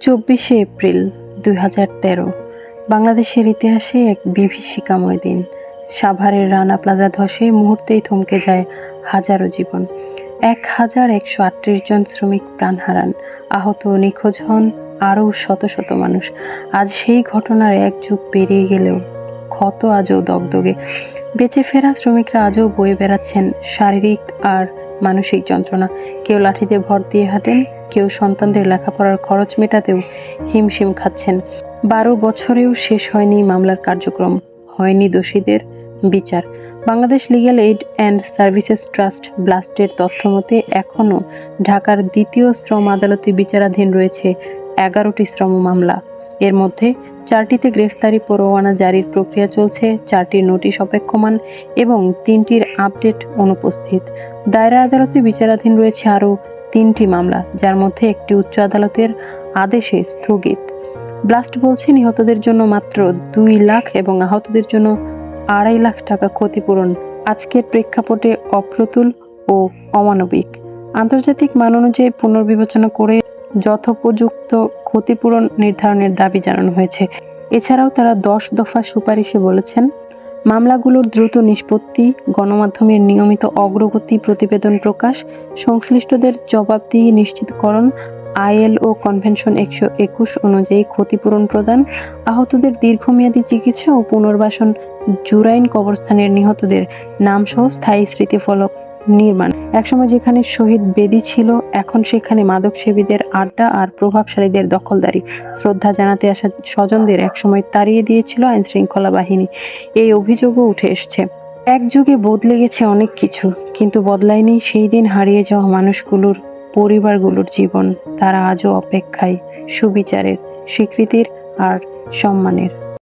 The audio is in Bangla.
চব্বিশে এপ্রিল দুই হাজার তেরো, বাংলাদেশের ইতিহাসে এক বিভীষিকাময় দিন সাভারের রানা প্লাজা ধসে মুহূর্তেই থমকে যায় হাজারো জীবন। এক হাজার একশো আটত্রিশ জন শ্রমিক প্রাণ হারান। আহত নিখোঁজ হন আরও শত শত মানুষ। আজ সেই ঘটনার এক যুগ পেরিয়ে গেলেও ক্ষত আজও দগদগে। বেঁচে ফেরা শ্রমিকরা আজও বয়ে বেড়াচ্ছেন শারীরিক আর মানসিক যন্ত্রণা। কেউ লাঠিতে ভর দিয়ে হাঁটেন, কেউ সন্তানদের লেখাপড়ার খরচ মেটাতেও হিমশিম খাচ্ছেন। বারো বছরেও শেষ হয়নি মামলার কার্যক্রম, হয়নি দোষীদের বিচার। Bangladesh legal aid and services trust ব্লাস্টের তথ্য মতে এখনও ঢাকার দ্বিতীয় শ্রম আদালতে বিচারাধীন রয়েছে এগারোটি শ্রম মামলা। এর মধ্যে চারটিতে গ্রেফতারি পরোয়ানা জারির প্রক্রিয়া চলছে চারটির নোটিশ অপেক্ষমান এবং তিনটির আপডেট অনুপস্থিত। দায়রা আদালতে বিচারাধীন রয়েছে আরও তিনটি মামলা, যার মধ্যে একটি উচ্চ আদালতের আদেশে স্থগিত। ব্লাস্ট বলছে, নিহতদের জন্য মাত্র দুই লাখ এবং আহতদের জন্য আড়াই লাখ টাকা ক্ষতিপূরণ। আজকের প্রেক্ষাপটে অপ্রতুল ও অমানবিক। আন্তর্জাতিক মান অনুযায়ী পুনর্বিবেচনা করে যথোপযুক্ত ক্ষতিপূরণ নির্ধারণের দাবি জানানো হয়েছে। এছাড়াও তারা দশ দফা সুপারিশে বলেছেন মামলাগুলোর দ্রুত নিষ্পত্তি, গণমাধ্যমের নিয়মিত অগ্রগতি প্রতিবেদন প্রকাশ, সংশ্লিষ্টদের জবাবদিহি নিশ্চিতকরণ আইএলও কনভেনশন একশো একুশ অনুযায়ী ক্ষতিপূরণ প্রদান, আহতদের দীর্ঘমেয়াদী চিকিৎসা ও পুনর্বাসন, জুরাইন কবরস্থানের নিহতদের নামসহ স্থায়ী স্মৃতিফলক। নির্মাণ। একসময় যেখানে শহীদ বেদি ছিল, এখন সেখানে মাদক সেবীদের আড্ডা আর প্রভাবশালীদের দখলদারি। শ্রদ্ধা জানাতে আসা স্বজনদের একসময় তাড়িয়ে দিয়েছিল আইন শৃঙ্খলা বাহিনী। এই অভিযোগও উঠে এসছে। এক যুগে বদলে গেছে অনেক কিছু, কিন্তু বদলায়নি সেই দিন হারিয়ে যাওয়া মানুষগুলোর, পরিবারগুলোর জীবন। তারা আজও অপেক্ষায়, সুবিচারের, স্বীকৃতির আর সম্মানের।